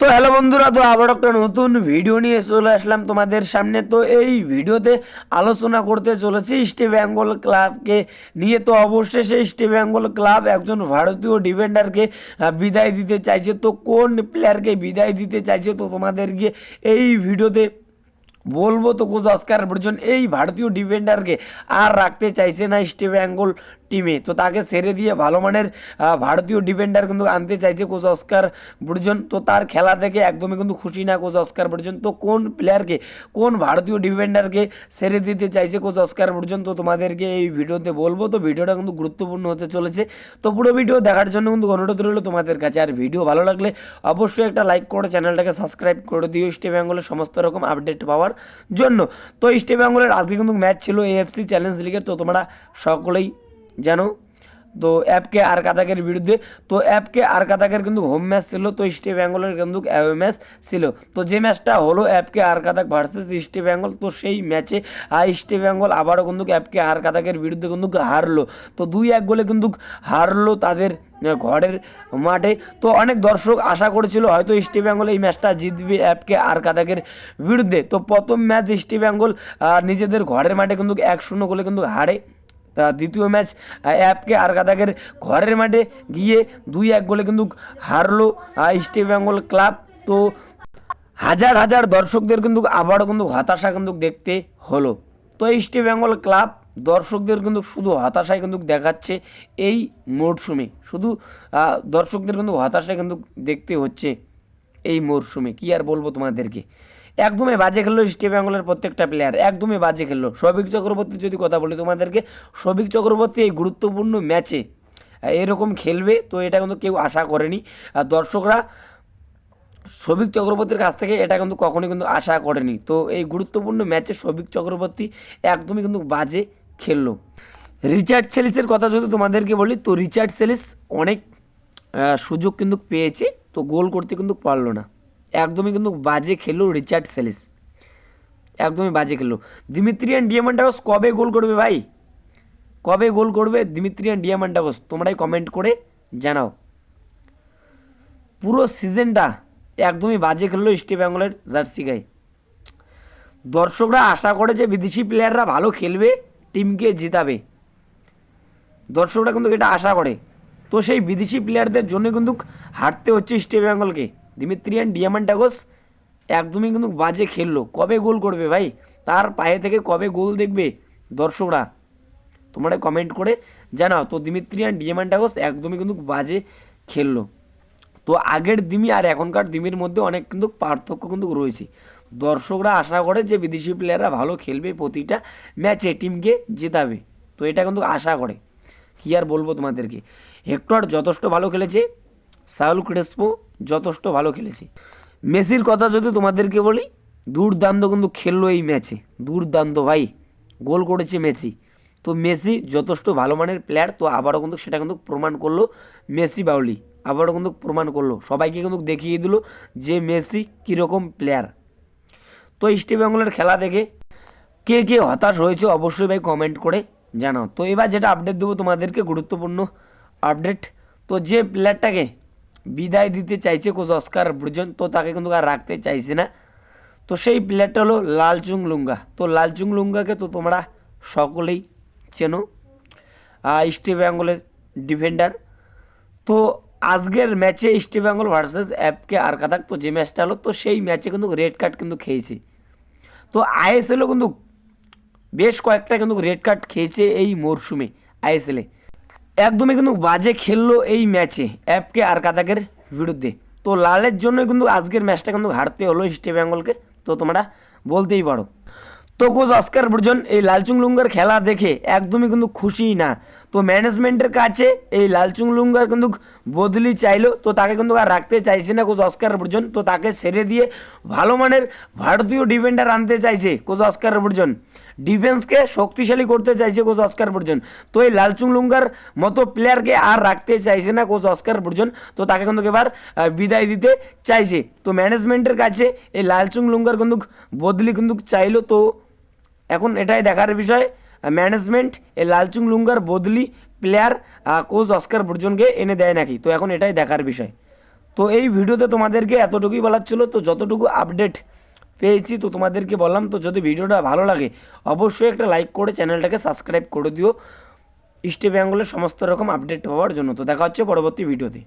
তো হ্যালো বন্ধুরা, তো আবার একটা নতুন ভিডিও নিয়ে চলে আসলাম তোমাদের সামনে। তো এই ভিডিওতে আলোচনা করতে চলেছি ইস্ট বেঙ্গল ক্লাবকে নিয়ে। তো অবশ্যই সেই ইস্ট বেঙ্গল ক্লাব একজন ভারতীয় ডিফেন্ডারকে বিদায় দিতে চাইছে। তো কোন প্লেয়ারকে বিদায় দিতে চাইছে? তো তোমাদেরকে এই ভিডিওতে বলব। তো কোচ অস্কার বর্জন এই ভারতীয় ডিফেন্ডারকে আর রাখতে চাইছে না ইস্ট বেঙ্গল টিমে। তো তাকে সেরে দিয়ে ভালো মানের ভারতীয় ডিফেন্ডার কিন্তু আনতে চাইছে কোচ অস্কার বর্জন। তো তার খেলা দেখে একদমই কিন্তু খুশি না কোচ অস্কার বর্জন। তো কোন প্লেয়ারকে কোন ভারতীয় ডিফেন্ডারকে সেরে দিতে চাইছে কোচ অস্কার বর্জন? তো তোমাদেরকে এই ভিডিওতে বলব। তো ভিডিওটা কিন্তু গুরুত্বপূর্ণ হতে চলেছে। তো পুরো ভিডিও দেখার জন্য কিন্তু অনুরোধ রইল তোমাদের কাছে। আর ভিডিও ভালো লাগলে অবশ্যই একটা লাইক করে চ্যানেলটাকে সাবস্ক্রাইব করে দিও। ইস্ট বেঙ্গলের সমস্ত রকম আপডেট পাওয়ার জন্য। তো ইস্ট বেঙ্গলের আজকে কিন্তু ম্যাচ ছিল এএফসি চ্যালেঞ্জ লিগের তো তোমরা সকলেই জানো? তো অ্যাপকে আর কাতাকের বিরুদ্ধে, তো অ্যাপকে আর কাতাকের কিন্তু হোম ম্যাচ ছিল, তো ইস্ট বেঙ্গলের কিন্তু অ্যাওয়ে ম্যাচ ছিল। তো যে ম্যাচটা হলো অ্যাপকে আর কাতাক ভার্সেস ইস্ট বেঙ্গল তো সেই ম্যাচে ইস্ট বেঙ্গল আবারও কিন্তু অ্যাপকে আর কাতাকের বিরুদ্ধে কিন্তু হারলো। তো দুই এক গোলে কিন্তু হারলো তাদের ঘরের মাঠে। তো অনেক দর্শক আশা করেছিল হয়তো ইস্ট বেঙ্গল এই ম্যাচটা জিতবে অ্যাপকে আর কাতাকের বিরুদ্ধে। তো প্রথম ম্যাচ ইস্ট বেঙ্গল নিজেদের ঘরের মাঠে কিন্তু এক শূন্য গোলে কিন্তু হারে। দ্বিতীয় ম্যাচ অ্যাপকে আর কাদাকের ঘরের মাঠে গিয়ে দুই এক গোলে কিন্তু হারলো ইস্ট বেঙ্গল ক্লাব। তো হাজার হাজার দর্শকদের কিন্তু আবারও কিন্তু হতাশা কিন্তু দেখতে হলো। তো ইস্ট বেঙ্গল ক্লাব দর্শকদের কিন্তু শুধু হতাশায় কিন্তু দেখাচ্ছে এই মরশুমে। শুধু দর্শকদের কিন্তু হতাশায় কিন্তু দেখতে হচ্ছে। এই মরশুমে কি আর বলব তোমাদেরকে? একদমই বাজে খেললো ইস্ট বেঙ্গলের প্রত্যেকটা প্লেয়ার একদমই বাজে খেললো। সৌভিক চক্রবর্তী যদি কথা বলি তোমাদেরকে, সৌভিক চক্রবর্তী এই গুরুত্বপূর্ণ ম্যাচে এরকম খেলবে, তো এটা কিন্তু কেউ আশা করেনি। আর দর্শকরা, সৌভিক চক্রবর্তীর কাছ থেকে এটা কিন্তু কখনোই কিন্তু আশা করেনি। তো এই গুরুত্বপূর্ণ ম্যাচে সৌভিক চক্রবর্তী একদমই কিন্তু বাজে খেললো। রিচার্ড সেলিসের কথা যদি তোমাদেরকে বলি, তো রিচার্ড সেলিস অনেক সুযোগ কিন্তু পেয়েছে। তো গোল করতে কিন্তু পারল না। একদমই কিন্তু বাজে খেললো রিচার্ড সেলিস। একদমই বাজে খেললো। দিমিত্রিয়ান ডিয়ামান্ডাগস কবে গোল করবে ভাই? কবে গোল করবে দিমিত্রিয়ান ডিয়ামান্ডাগস? তোমরাই কমেন্ট করে জানাও। পুরো সিজনটা একদমই বাজে খেললো ইস্ট বেঙ্গলের জার্সি গায়ে। দর্শকরা আশা করে যে বিদেশি প্লেয়াররা ভালো খেলবে টিমকে জেতাবে। দর্শকরা কিন্তু এটা আশা করে। তো সেই বিদেশি প্লেয়ারদের জন্য কিন্তু হারতে হচ্ছে ইস্ট বেঙ্গলকে দিমিত্রিয়ান ডিয়ামান্টাগোস একদমই কিন্তু বাজে খেললো। কবে গোল করবে ভাই? তার পায়ে থেকে কবে গোল দেখবে দর্শকরা? তোমরা কমেন্ট করে জানাও। তো দিমিত্রিয়ান ডিয়ামান্টাগোস একদমই কিন্তু বাজে খেললো। তো আগের দিমি আর এখনকার দিমির মধ্যে অনেক কিন্তু পার্থক্য কিন্তু রয়েছে। দর্শকরা আশা করে যে বিদেশি প্লেয়াররা ভালো খেলবে প্রতিটা ম্যাচে টিমকে জেতাবে। তো এটা কিন্তু আশা করে। কী আর বলব তোমাদেরকে? হেক্টর যথেষ্ট ভালো খেলেছে সাউল ক্রেসপো যথেষ্ট ভালো খেলেছে। মেসির কথা যদি তোমাদেরকে বলি, দুর্দান্ত কিন্তু খেললো এই ম্যাচে, দুর্দান্ত ভাই, গোল করেছে মেসি। তো মেসি যথেষ্ট ভালো মানের প্লেয়ার তো আবারও কিন্তু সেটা কিন্তু প্রমাণ করল মেসি বাউলি, আবারও কিন্তু প্রমাণ করল, সবাইকে কিন্তু দেখিয়ে দিল যে মেসি কীরকম প্লেয়ার তো ইস্ট বেঙ্গলের খেলা দেখে কে কে হতাশ হয়েছে অবশ্যই ভাই কমেন্ট করে জানাও। তো এবার যেটা আপডেট দেবো তোমাদেরকে, গুরুত্বপূর্ণ আপডেট। তো যে প্লেয়ারটাকে বিদায় দিতে চাইছে কোচ অস্কার ব্রুজন, তো তাকে কিন্তু আর রাখতে চাইছে না। তো সেই প্লেয়ারটা হলো লালচুং লুঙ্গা। তো লালচুং লুঙ্গাকে তো তোমরা সকলেই চেনো ইস্ট বেঙ্গলের ডিফেন্ডার তো আজকের ম্যাচে ইস্ট বেঙ্গল ভার্সেস অ্যাপকে আর কাদাক তো যে ম্যাচটা হলো, তো সেই ম্যাচে কিন্তু রেড কার্ড কিন্তু খেয়েছে। তো আইএসএলও কিন্তু বেশ কয়েকটা কিন্তু রেড কার্ড খেয়েছে এই মরশুমে আইএসএলে একদমই কিন্তু বাজে খেললো এই ম্যাচে অ্যাপকে আর কাদাকের বিরুদ্ধে। তো লালের জন্য কিন্তু আজকের ম্যাচটা কিন্তু হারতে হলো ইস্ট বেঙ্গলকে তো তোমরা বলতেই পারো। তো কোচ অস্কার বর্জন, এই লালচুং লুঙ্গার খেলা দেখে একদমই কিন্তু খুশি না। তো ম্যানেজমেন্টের কাছে এই লালচুং লুঙ্গার কিন্তু বদলি চাইলো, তো তাকে কিন্তু আর রাখতে চাইছে না কোচ অস্কার ব্রজন। তো তাকে ছেড়ে দিয়ে ভালো মানের ভারতীয় ডিফেন্ডার আনতে চাইছে কোচ অস্কার ব্রজন। ডিফেন্সকে শক্তিশালী করতে চাইছে কোচ অস্কার বর্জন। তো এই লালচুং লুঙ্গার মতো প্লেয়ারকে আর রাখতে চাইছে না কোচ অস্কার বর্জন। তো তাকে কিন্তু এবার বিদায় দিতে চাইছে। তো ম্যানেজমেন্টের কাছে এই লালচুং লুঙ্গার কিন্তু বদলি কিন্তু চাইলো। তো এখন এটাই দেখার বিষয়। ম্যানেজমেন্ট এই লালচুং লুঙ্গার বদলি প্লেয়ার কোচ অস্কার বর্জনকে এনে দেয় নাকি? তো এখন এটাই দেখার বিষয়। তো এই ভিডিওতে তোমাদেরকে এতটুকুই বলার ছিল, তো যতটুকু আপডেট পেয়েছি, তো তোমাদেরকে বললাম, তো যদি ভিডিওটা ভালো লাগে, অবশ্যই একটা লাইক করে চ্যানেলটাকে সাবস্ক্রাইব করে দিও। ইস্ট বেঙ্গলের সমস্ত রকম আপডেট পাওয়ার জন্য। তো দেখা হচ্ছে পরবর্তী ভিডিওতে।